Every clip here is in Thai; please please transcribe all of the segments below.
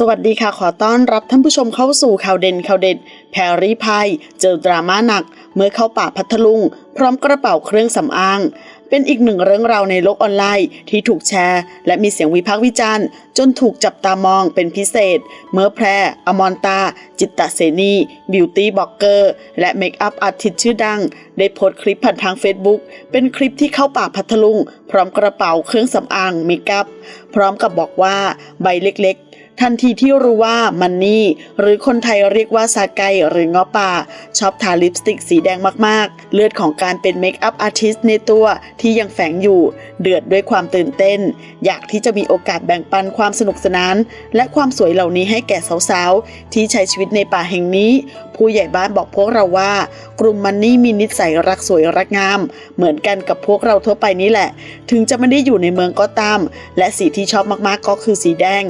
สวัสดีค่ะ ขอต้อนรับท่านผู้ชมเข้าสู่ข่าวเด่นข่าวเด็ด แพรรี่พายเจอดราม่าหนัก เมื่อเข้าป่าพัทลุง พร้อมกระเป๋าเครื่องสำอาง เป็นอีกหนึ่งเรื่องราวในโลกออนไลน์ ที่ถูกแชร์ และมีเสียงวิพากษ์วิจารณ์ จนถูกจับตามองเป็นพิเศษ เมื่อแพรอมรตา จิตตเสนีบิวตี้บล็อกเกอร์และเมคอัพอาร์ติสต์ชื่อดัง ได้โพสต์คลิปผ่านทาง Facebook เป็นคลิปที่เข้าป่าพัทลุง พร้อมกระเป๋าเครื่องสำอางเมคอัพพร้อมกับบอกว่าใบเล็ก ทันทีที่รู้ว่ามันนี่หรือคนไทยเรียกว่าซาไกหรือเงาะป่าชอบทาลิปสติกสีแดงมากๆ เลือดของการเป็นเมคอัพอาร์ติสต์ในตัวที่ยังแฝงอยู่ เดือดด้วยความตื่นเต้น อยากที่จะมีโอกาสแบ่งปันความสนุกสนาน และความสวยเหล่านี้ให้แก่สาวๆ ที่ใช้ชีวิตในป่าแห่งนี้ ผู้ใหญ่บ้านบอกพวกเราว่า กลุ่มมันนี่มีนิสัยรักสวยรักงาม เหมือนกันกับพวกเราทั่วไปนี่แหละ ถึงจะไม่ได้อยู่ในเมืองก็ตาม และสีที่ชอบมากๆก็คือสีแดง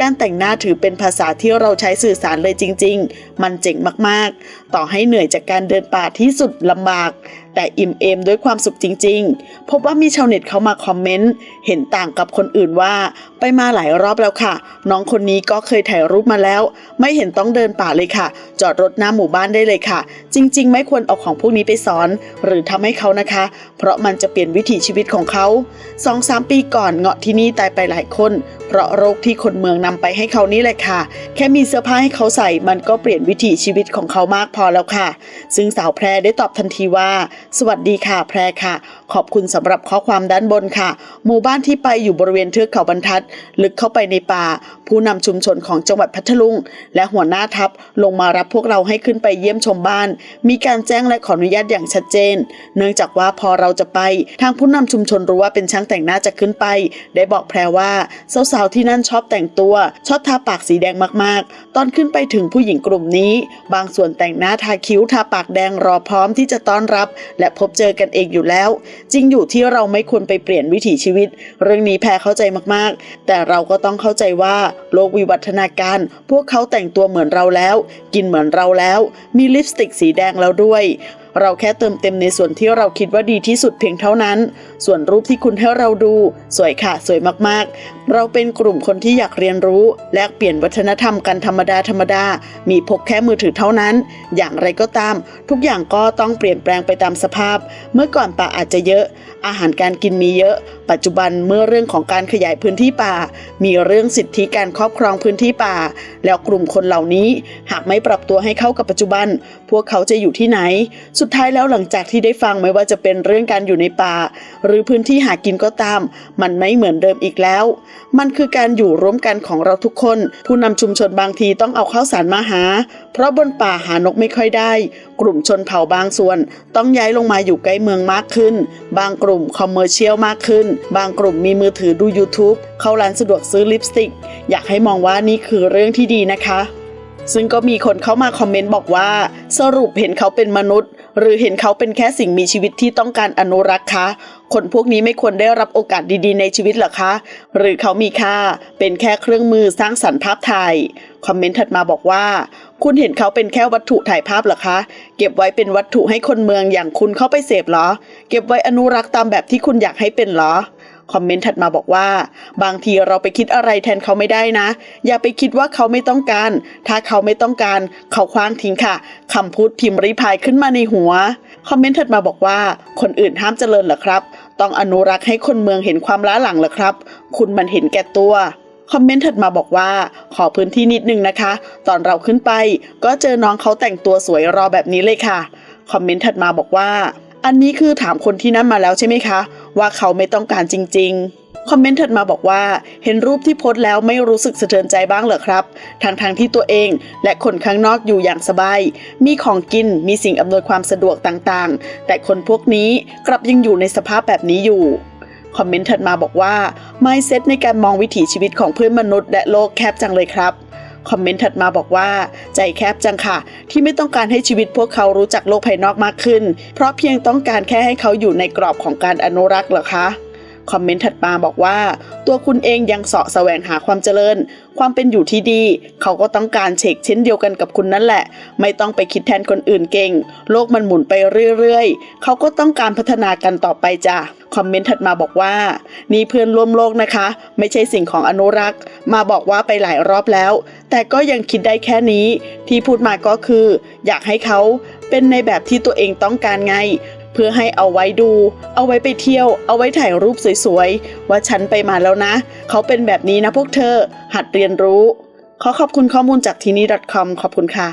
การแต่งหน้าถือเป็นภาษาที่เราใช้สื่อสารเลยจริง ๆ มันเจ๋งมากๆ ต่อให้เหนื่อยจากการเดินป่าที่สุดลำบาก แต่อิ่มเอมด้วยความสุขจริง ๆ พบว่ามีชาวเน็ตเข้ามาคอมเมนต์ เห็นต่างกับคนอื่นว่า ไปมาหลายรอบแล้วค่ะ น้องคนนี้ก็เคยถ่ายรูปมาแล้ว ไม่เห็นต้องเดินป่าเลยค่ะ จอดรถหน้าหมู่บ้านได้เลยค่ะ จริง ๆ ไม่ควรเอาของพวกนี้ไปสอน หรือทำให้เขานะคะ เพราะมันจะเปลี่ยนวิถีชีวิตของเขาสองสามปีก่อนเงาะที่นี่ตายไปหลายคน เพราะโรคที่คนเมืองนำไปให้เขานี่แหละค่ะ แค่มีเสื้อผ้าให้เขาใส่มันก็เปลี่ยนวิถีชีวิตของเขามากพอแล้วค่ะ ซึ่งสาวแพรได้ตอบทันทีว่าสวัสดีค่ะแพรค่ะ ขอบคุณสำหรับข้อความด้านบนค่ะ หมู่บ้านที่ไปอยู่บริเวณเทือกเขาบรรทัด ลึกเข้าไปในป่า ผู้นำชุมชนของจังหวัดพัทลุง และหัวหน้าทัพลงมารับพวกเราให้ขึ้นไปเยี่ยมชมบ้าน มีการแจ้งและขออนุญาตอย่างชัดเจน เนื่องจากว่าพอเราจะไป ทางผู้นำชุมชนรู้ว่าเป็นช่างแต่งหน้าจะขึ้นไป ได้บอกแพรว่าสาวๆที่นั่นชอบแต่งตัว ชอบทาปากสีแดงมากๆ ตอนขึ้นไปถึงผู้หญิงกลุ่มนี้ บางส่วนแต่งหน้าทาคิ้วทาปากแดงรอพร้อมที่จะต้อนรับและพบเจอกันเองอยู่แล้ว จริงอยู่ที่เราไม่ควรไปเปลี่ยนวิถีชีวิต เรื่องนี้แพรเข้าใจมากๆ แต่เราก็ต้องเข้าใจว่าโลกวิวัฒนาการ พวกเขาแต่งตัวเหมือนเราแล้ว กินเหมือนเราแล้ว มีลิปสติกสีแดงแล้วด้วย เราแค่เติมเต็มในส่วนที่เราคิดว่าดีที่สุดเพียงเท่านั้น ส่วนรูปที่คุณให้เราดู สวยค่ะ สวยมากๆ เราเป็นกลุ่มคนที่อยากเรียนรู้ แลกเปลี่ยนวัฒนธรรมกันธรรมดาธรรมดา มีพกแค่มือถือเท่านั้น อย่างไรก็ตาม ทุกอย่างก็ต้องเปลี่ยนแปลงไปตามสภาพ เมื่อก่อนป่าอาจจะเยอะ อาหารการกินมีเยอะ ปัจจุบันเมื่อเรื่องของการขยายพื้นที่ป่า มีเรื่องสิทธิการครอบครองพื้นที่ป่า แล้วกลุ่มคนเหล่านี้ หากไม่ปรับตัวให้เข้ากับปัจจุบันพวกเขาจะอยู่ที่ไหน สุดท้ายแล้วหลังจากที่ได้ฟังไม่ว่าจะเป็นเรื่องการอยู่ในป่า หรือพื้นที่หากินก็ตาม มันไม่เหมือนเดิมอีกแล้ว มันคือการอยู่ร่วมกันของเราทุกคน ผู้นำชุมชนบางทีต้องเอาข้าวสารมาหา เพราะบนป่าหานกไม่ค่อยได้ กลุ่มชนเผ่าบางส่วน ต้องย้ายลงมาอยู่ใกล้เมืองมากขึ้น บางกลุ่มคอมเมอร์เชียลมากขึ้น บางกลุ่มมีมือถือดู YouTube เข้าร้านสะดวกซื้อลิปสติก อยากให้มองว่านี่คือเรื่องที่ดีนะคะ ซึ่งก็มีคนเข้ามาคอมเมนต์บอกว่า สรุปเห็นเขาเป็นมนุษย์ หรือเห็นเขาเป็นแค่สิ่งมีชีวิตที่ต้องการอนุรักษ์คะคนพวกนี้ไม่ควรได้รับโอกาสดีๆ ในชีวิตหรอคะ หรือเขามีค่า เป็นแค่เครื่องมือสร้างสรรค์ภาพถ่ายคอมเมนต์ถัดมาบอกว่า คุณเห็นเขาเป็นแค่วัตถุถ่ายภาพหรอคะ เก็บไว้เป็นวัตถุให้คนเมืองอย่างคุณเข้าไปเสพหรอ เก็บไว้อนุรักษ์ตามแบบที่คุณอยากให้เป็นหรอ คอมเมนต์ถัดมาบอกว่า บางทีเราไปคิดอะไรแทนเขาไม่ได้นะ อย่าไปคิดว่าเขาไม่ต้องการ ถ้าเขาไม่ต้องการเขาคว้างทิ้งค่ะคำพูดพิมพ์ริพายขึ้นมาในหัวคอมเมนต์ถัดมาบอกว่า คนอื่นห้ามเจริญเหรอครับ ต้องอนุรักษ์ให้คนเมืองเห็นความล้าหลังเหรอครับ คุณมันเห็นแก่ตัวคอมเมนต์ถัดมาบอกว่า ขอพื้นที่นิดนึงนะคะ ตอนเราขึ้นไป ก็เจอน้องเขาแต่งตัวสวยรอแบบนี้เลยค่ะ คอมเมนต์ถัดมาบอกว่า อันนี้คือถามคนที่นั่นมาแล้วใช่ไหมคะ ว่าเขาไม่ต้องการจริง ๆ คอมเมนต์ถัดมาบอกว่า เห็นรูปที่โพสต์แล้วไม่รู้สึกสะเทือนใจบ้างเหรอครับทางทางๆที่ตัวเองและคนข้างนอกอยู่อย่างสบาย มีของกินมีสิ่งอำนวยความสะดวกต่างๆ แต่คนพวกนี้กลับยังอยู่ในสภาพแบบนี้อยู่คอมเมนต์ถัดมาบอกว่าไม่เซตในการมองวิถีชีวิตของเพื่อนมนุษย์และโลกแคบจังเลยครับ คอมเมนต์ถัดมาบอกว่า ใจแคบจังค่ะ ที่ไม่ต้องการให้ชีวิตพวกเขารู้จักโลกภายนอกมากขึ้น เพราะเพียงต้องการแค่ให้เขาอยู่ในกรอบของการอนุรักษ์เหรอคะ คอมเมนต์ถัดมาบอกว่า ตัวคุณเองยังเสาะแสวงหาความเจริญ ความเป็นอยู่ที่ดี เขาก็ต้องการเชกเช่นเดียวกันกับคุณนั่นแหละ ไม่ต้องไปคิดแทนคนอื่นเก่ง โลกมันหมุนไปเรื่อยๆ เขาก็ต้องการพัฒนากันต่อไปจ้ะคอมเมนต์ถัดมาบอกว่า นี่เพื่อนร่วมโลกนะคะ ไม่ใช่สิ่งของอนุรักษ์ มาบอกว่าไปหลายรอบแล้ว แต่ก็ยังคิดได้แค่นี้ ที่พูดมาก็คือ อยากให้เขาเป็นในแบบที่ตัวเองต้องการไง เพื่อให้เอาไว้ดู เอาไว้ไปเที่ยว เอาไว้ถ่ายรูปสวยๆ ว่าฉันไปมาแล้วนะ เขาเป็นแบบนี้นะพวกเธอ หัดเรียนรู้ ขอขอบคุณข้อมูลจากทีนี้ .com ขอบคุณค่ะ